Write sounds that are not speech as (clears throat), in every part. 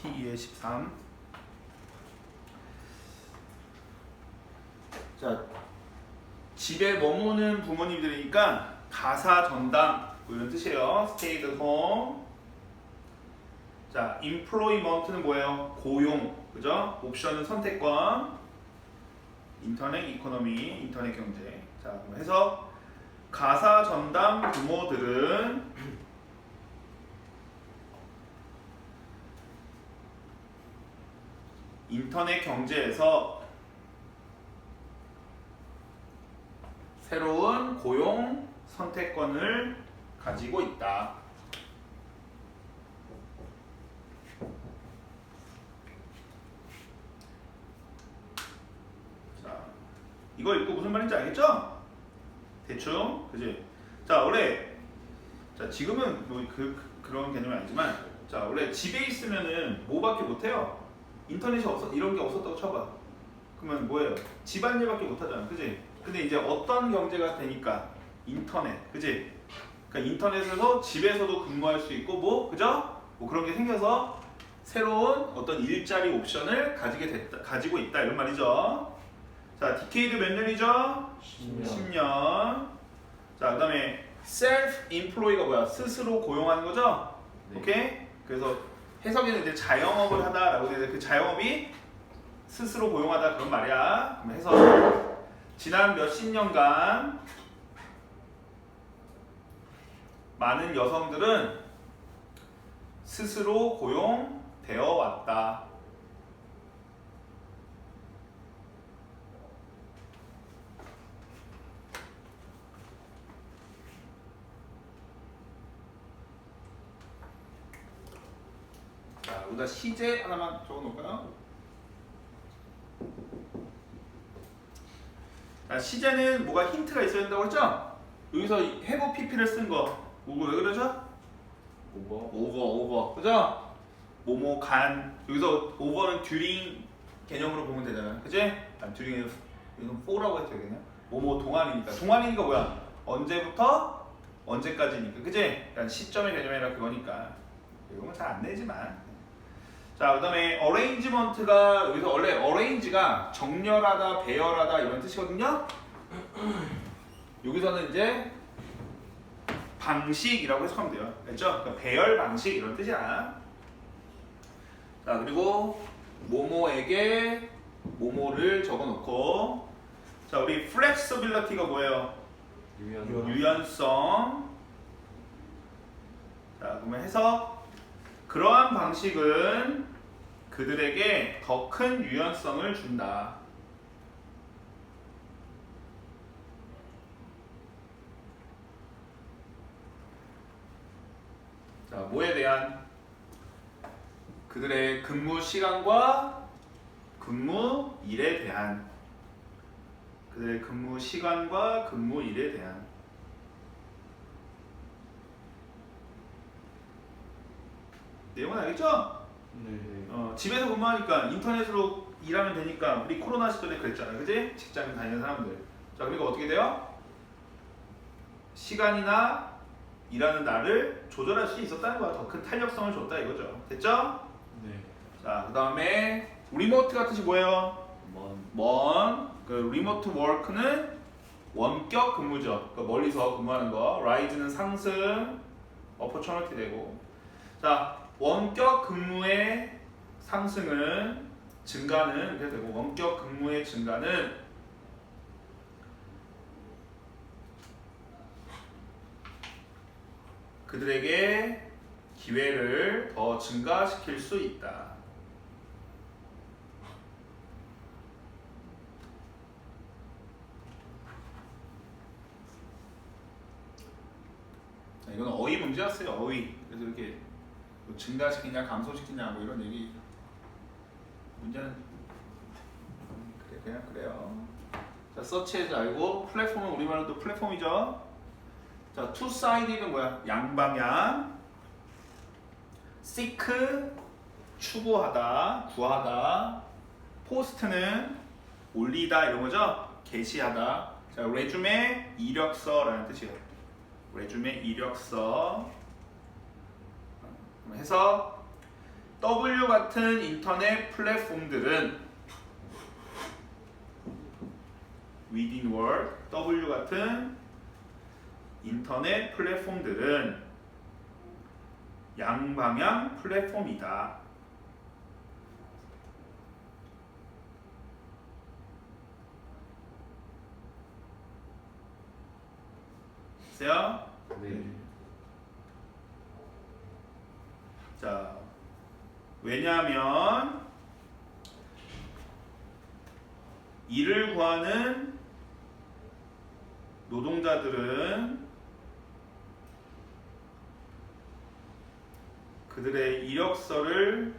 T2의 13. 자, 집에 머무는 부모님들이니까 가사 전담 뭐 이런 뜻이에요. stayed home. 자, employment는 뭐예요? 고용, 그죠? 옵션은 선택권. 인터넷 이코노미, 인터넷 경제. 자, 해서 가사 전담 부모들은 인터넷 경제에서 새로운 고용 선택권을 가지고 있다. 자, 이거 읽고 무슨 말인지 알겠죠? 대충, 그지? 자, 원래 자 지금은 뭐 그, 그, 런 개념이 아니지만 자 원래 집에 있으면은 뭐밖에 못해요. 인터넷이 없어 이런 게 없었다고 쳐봐. 그러면 뭐예요? 집안일밖에 못 하잖아, 그지? 근데 이제 어떤 경제가 되니까 인터넷, 그지? 그러니까 인터넷에서 집에서도 근무할 수 있고 뭐 그죠? 뭐 그런 게 생겨서 새로운 어떤 일자리 옵션을 가지게 됐다, 가지고 있다 이런 말이죠. 자, 디케이드 몇 년이죠? 10년. 10년. 자, 그다음에 self employ가 뭐야? 스스로 고용하는 거죠? 네. 오케이? 그래서 해석에는 이제 자영업을 하다라고 되는데 그 자영업이 스스로 고용하다 그런 말이야. 해석. 지난 몇십 년간 많은 여성들은 스스로 고용되어 왔다. 자, 여기다 시제 하나만 적어 놓을까요? 자, 시제는 뭐가 힌트가 있어야 된다고 했죠? 여기서 해부 PP를 쓴 거. 이거 왜 그러죠? 오버. 오버 오버 그죠? 뭐뭐 간 여기서 오버는 듀링 개념으로 보면 되잖아 그지? 아, 듀링은 이건 4라고 했죠 그냥 뭐뭐 동안이니까 동안이니까 뭐야? 언제부터 언제까지니까 그지? 그러니까 시점의 개념이 아니라 그거니까 이건 잘 안 내지만 자 그 다음에 어레인지먼트가 여기서 원래 어레인지가 정렬하다 배열하다 이런 뜻이거든요 여기서는 이제 방식이라고 해석하면 돼요. 알죠? 그러니까 배열 방식 이런 뜻이야. 자 그리고 모모에게 모모를 적어놓고 자 우리 flexibility가 뭐예요? 유연. 유연성. 자 그러면 해석 그러한 방식은 그들에게 더 큰 유연성을 준다. 자, 뭐에 대한 그들의 근무 시간과 근무 일에 대한 그들의 근무 시간과 근무 일에 대한 내용은 알겠죠? 네. 어, 집에서 근무하니까 인터넷으로 일하면 되니까 우리 코로나 시절에 그랬잖아, 그지? 직장 다니는 사람들. 자, 그러니까 어떻게 돼요? 시간이나 일하는 날을 조절할 수 있었다는 거야. 더 큰 탄력성을 줬다 이거죠. 됐죠? 네. 자, 그 다음에 리모트가 뜻이 뭐예요? 먼. 먼. 그 리모트 워크는 원격 근무죠. 그 멀리서 근무하는 거. 라이즈는 상승, 어퍼처너티 되고. 자, 원격 근무의 상승은 증가는 이렇게 원격 근무의 증가는 그들에게 기회를 더 증가시킬 수 있다. 자, 이건 어휘 문제였어요. 어휘. 그래서 이렇게 뭐 증가시키냐 감소시키냐 뭐 이런 얘기. 문제는 음, 그래 그냥 그래요. 자 서치해서 알고 플랫폼은 우리말로도 플랫폼이죠. 자 투사이드는 뭐야? 양방향. seek 추구하다, 구하다. 포스트는 올리다 이런 거죠. 게시하다. 자 레주메 이력서라는 뜻이에요. 레주메 이력서 해서 W 같은 인터넷 플랫폼들은 within world W 같은 인터넷 플랫폼들은 양방향 플랫폼이다. 됐어요? 네. 자, 왜냐하면 일을 구하는 노동자들은 그들의 이력서를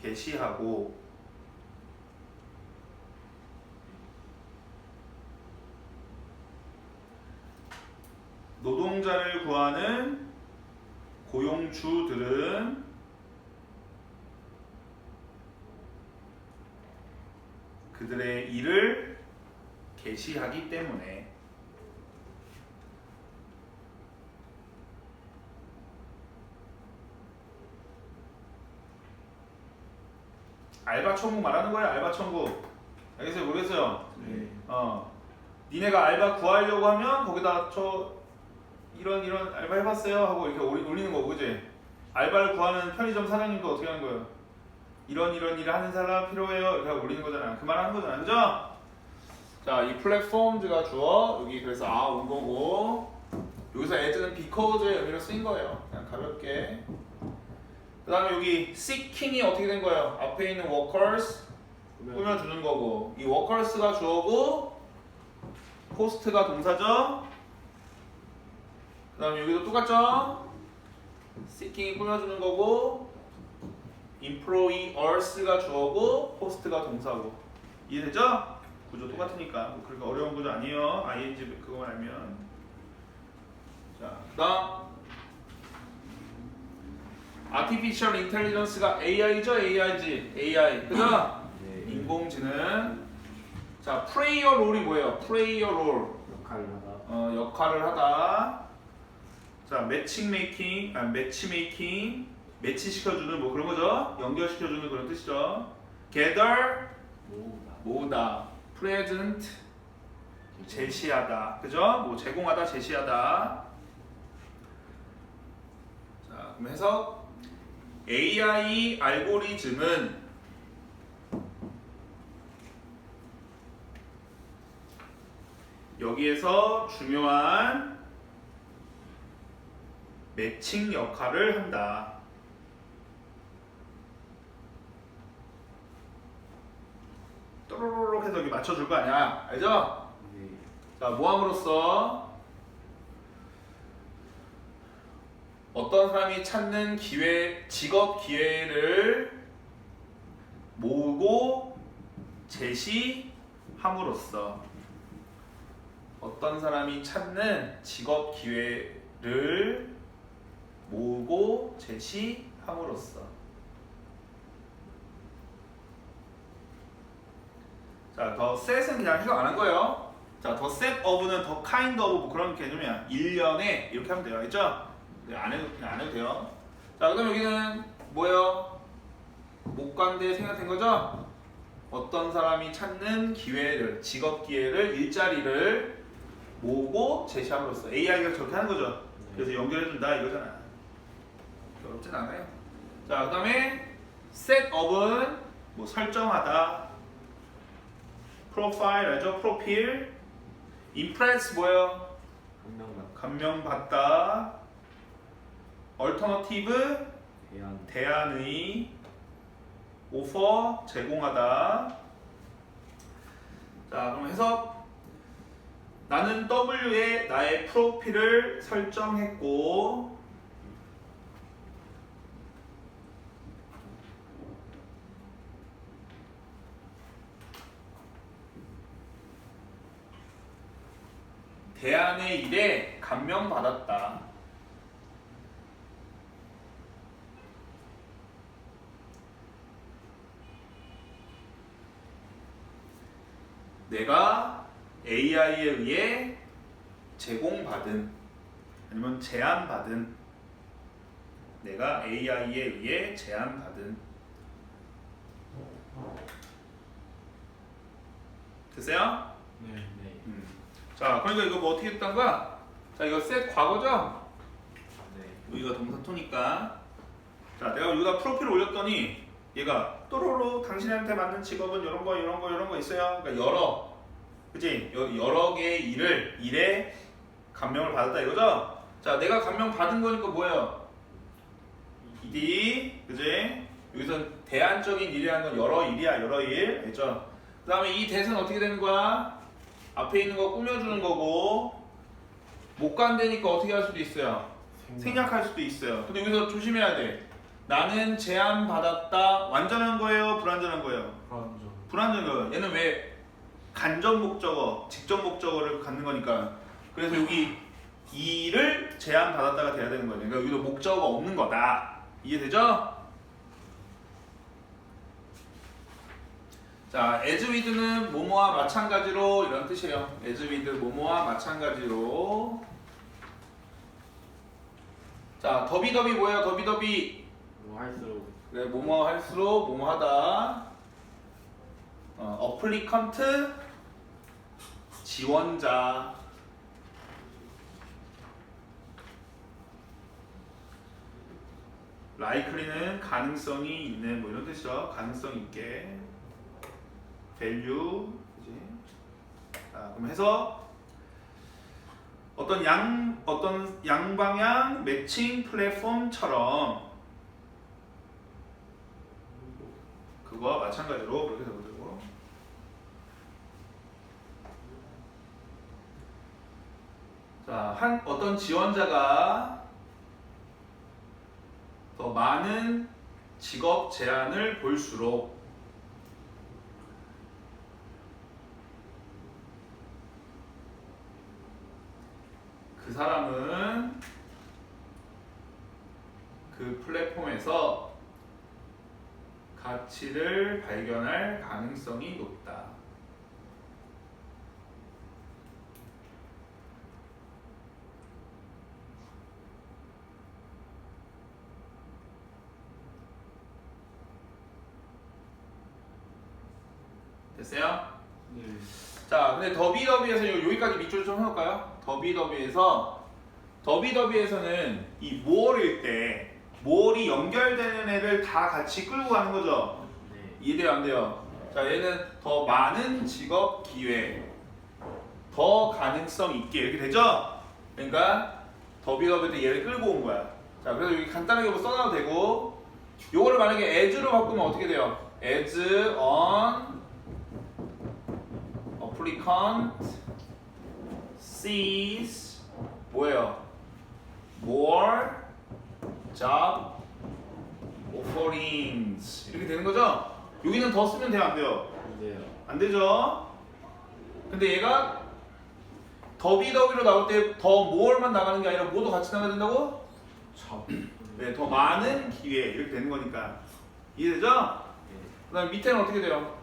게시하고 노동자를 구하는 고용주들은 그들의 일을 게시하기 때문에. 알바 천국 말하는 거야 알바 천국. 알겠어요 모르겠어요? 네. 어. 니네가 알바 구하려고 하면 거기다 저 이런 이런 알바 해봤어요 하고 이렇게 올리, 올리는 거고 그지? 알바를 구하는 편의점 사장님도 어떻게 하는 거예요 이런 이런 일을 하는 사람 필요해요. 이렇게 하고 올리는 거잖아 그 말 하는 거잖아 그죠? 자 이 플랫폼즈가 주어. 여기 그래서 아 온 거고. 여기서 애들은 비커즈의 의미로 쓰인 거예요. 그냥 가볍게. 그 다음에 여기 seeking이 어떻게 된 거예요? 앞에 있는 workers 꾸며주는 거고. 이 워커스가 주어고 포스트가 동사죠? 그 다음에 여기도 똑같죠? seeking이 꾸며주는 거고 employers가 주어고 포스트가 동사고 이해되죠? 구조 똑같으니까 뭐 그렇게 어려운 구조 아니에요 ing 그거만 알면 자 그 다음 artificial intelligence가 AI죠 AI지 AI 그죠? 네. 인공지능. 자, 프레이어 롤이 뭐예요? 프레이어 롤. 역할을 하다. 어, 역할을 하다. 자, 매칭 메이킹, 아, 매치 메이킹, 매치 시켜주는 뭐 그런 거죠? 연결시켜주는 그런 뜻이죠. gather, 모으다. 모으다. present, 제시하다. 그죠? 뭐 제공하다, 제시하다. 자, 그럼 해석. AI 알고리즘은 여기에서 중요한 매칭 역할을 한다. 또로로록 해서 여기 맞춰줄 거 아니야. 알죠? 네. 자, 모함으로써 어떤 사람이 찾는 기회, 직업 기회를 모으고 제시함으로써 어떤 사람이 찾는 직업 기회를 모으고 제시함으로써 자, 더 set은 그냥 해석 안 한 거예요. 자, 더 set of는 더 kind of 뭐 그런 개념이야. 1년에 이렇게 하면 돼요. 알죠? 네, 안 해도 그냥 안 해도 돼요. 자, 그다음 여기는 뭐예요? 목관대 생각된 거죠? 어떤 사람이 찾는 기회를, 직업 기회를, 일자리를 모으고 제시함으로써 AI가 저렇게 하는 거죠. 그래서 연결해준다 이거잖아. 어렵진 않아요. 자, 그 다음에 set up은 뭐 설정하다, 프로파일 알죠? 프로필, impress 뭐예요? 감명받다, alternative 대한 대안의 오퍼 제공하다. 자, 그럼 해석. 나는 W에 나의 프로필을 설정했고 대안의 일에 감명받았다. 내가 AI에 의해 제공받은 아니면 제안받은 내가 AI에 의해 제안받은 됐어요? 자, 그러니까 이거 뭐 어떻게 했던 거야? 자, 이거 셋 과거죠? 네. 여기가 동사 토니까. 자, 내가 여기다 프로필을 올렸더니 얘가 또로로 당신한테 맞는 직업은 이런 거, 이런 거, 이런 거 있어요. 그러니까 여러, 그지? 여- 여러 개의 일을 일에 감명을 받았다 이거죠? 자, 내가 감명 받은 거니까 뭐예요? 이, 그지? 여기선 대안적인 일이라는 건 여러 일이야, 여러 일, 알죠? 그 다음에 이 대선 어떻게 되는 거야? 앞에 있는 거 꾸며주는 거고 못 간다니까 어떻게 할 수도 있어요? 생략할 수도 있어요. 근데 여기서 조심해야 돼. 나는 제안 받았다. 완전한 거예요? 불완전한 거예요? 불안정. 불완전한 거예요. 얘는 왜 간접 목적어, 직접 목적어를 갖는 거니까. 그래서 여기 이를 제안 받았다가 돼야 되는 거예요. 그러니까 여기도 목적어가 없는 거다. 이해되죠? 자, as with는 뭐뭐와 마찬가지로 이런 뜻이에요. as with 뭐뭐와 마찬가지로. 자, 더비더비 뭐예요? 더비더비. 뭐 할수록 그래, 뭐뭐 할수록 뭐뭐 하다. 어, 어플리컨트 지원자. 라이클리는 가능성이 있는 뭐 이런 뜻이죠. 가능성 있게. Value 그지? 자, 그럼 해서 어떤 양 어떤 양방향 매칭 플랫폼처럼 그거와 마찬가지로 그렇게 되고 자, 한 어떤 지원자가 더 많은 직업 제안을 볼수록 그 사람은 그 플랫폼에서 가치를 발견할 가능성이 높다. 됐어요? 네. 자, 근데 더비더비에서 요- 여기까지 밑줄 좀 해볼까요? 더비더비에서 더비더비에서는 이 모어일 때 모어이 연결되는 애를 다 같이 끌고 가는 거죠. 네. 이해돼요 안 돼요? 자 얘는 더 많은 직업 기회 더 가능성 있게 이렇게 되죠? 그러니까 더비더비 때 얘를 끌고 온 거야 자 그래서 여기 간단하게 뭐 써놔도 되고 요거를 만약에 as로 바꾸면 어떻게 돼요? as on applicant sees 뭐예요? more job offerings 이렇게 되는 거죠? 여기는 더 쓰면 돼요 안 돼요? 이제요. 안 되죠? 근데 얘가 더비더비로 나올 때더 more만 나가는 게 아니라 모두 같이 나가야 된다고? 접. 네, 더 많은 기회 이렇게 되는 거니까 이해되죠? 네. 그 다음 밑에는 어떻게 돼요?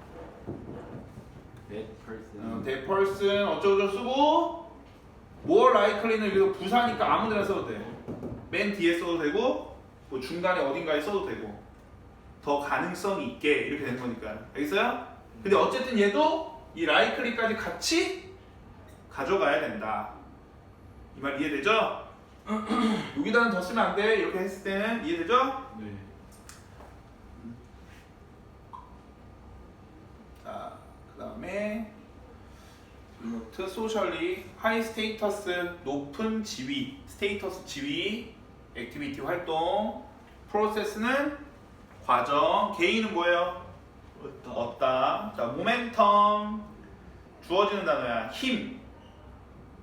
That 어, person. that person 어쩌고저쩌고 쓰고 more likely는 여기서 부사니까 아무 데나 써도 돼. 맨 뒤에 써도 되고 뭐 중간에 어딘가에 써도 되고 더 가능성 있게 이렇게 되는 거니까 알겠어요? 근데 어쨌든 얘도 이 likely까지 같이 가져가야 된다. 이 말 이해되죠? (clears throat) 여기다는 더 쓰면 안 돼. 이렇게 했을 때는 이해되죠? 네. 자, 그 다음에 리모트 소셜리 하이 스테이터스 높은 지위 스테이터스 지위 액티비티 활동 프로세스는 과정 개인은 뭐예요? 어따. 얻다 자 모멘텀 주어지는 단어야 힘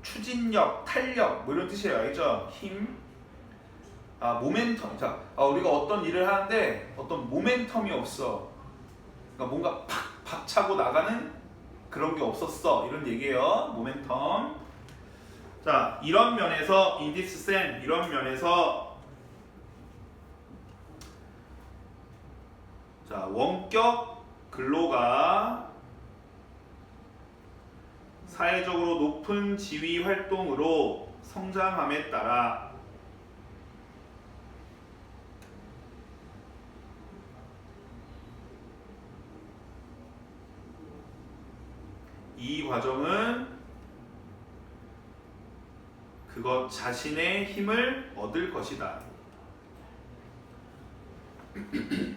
추진력 탄력 뭐 이런 뜻이에요 알겠죠? 힘 아, 모멘텀. 자, 아, 우리가 어떤 일을 하는데 어떤 모멘텀이 없어. 그러니까 뭔가 팍, 팍 차고 나가는 그런 게 없었어. 이런 얘기예요. 모멘텀. 자, 이런 면에서 인디스 쌤 이런 면에서 자, 원격 근로가 사회적으로 높은 지위 활동으로 성장함에 따라 이 과정은 그것 자신의 힘을 얻을 것이다. (clears throat)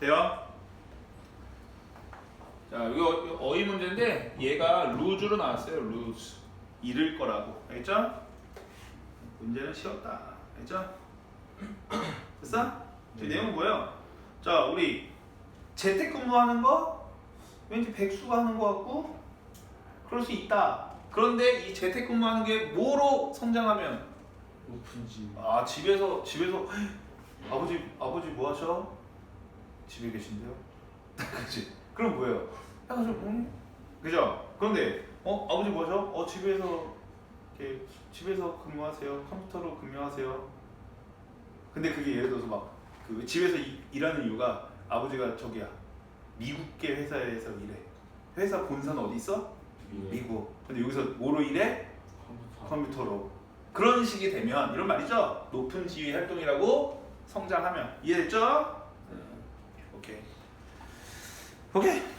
돼요? 자, 이거 어휘 문제인데 얘가 루즈로 나왔어요. 루즈. 잃을 거라고. 알겠죠? 문제는 쉬웠다. 알겠죠? (clears throat) 됐어? 그 내용은 뭐예요? 자, 우리 재택근무하는 거 왠지 백수가 하는 거 같고 그럴 수 있다. 그런데 이 재택근무하는 게 뭐로 성장하면 높은 집. 아 집에서 집에서 아버지 아버지 뭐 하셔? 집에 계신데요? (laughs) 그렇지. 그럼 뭐예요? 약간 좀 음? 그죠? 그런데 어 아버지 뭐 하셔? 어 집에서 이렇게 집에서 근무하세요. 컴퓨터로 근무하세요. 근데 그게 예를 들어서 막 그 집에서 이- 일하는 이유가 아버지가 저기야 미국계 회사에서 일해. 회사 본사는 어디 있어? 미래. 미국. 근데 여기서 뭐로 일해? 컴퓨터. 컴퓨터로 그런 식이 되면 이런 말이죠 높은 지위 활동이라고 성장하면 이해됐죠? 네. 오케이 오케이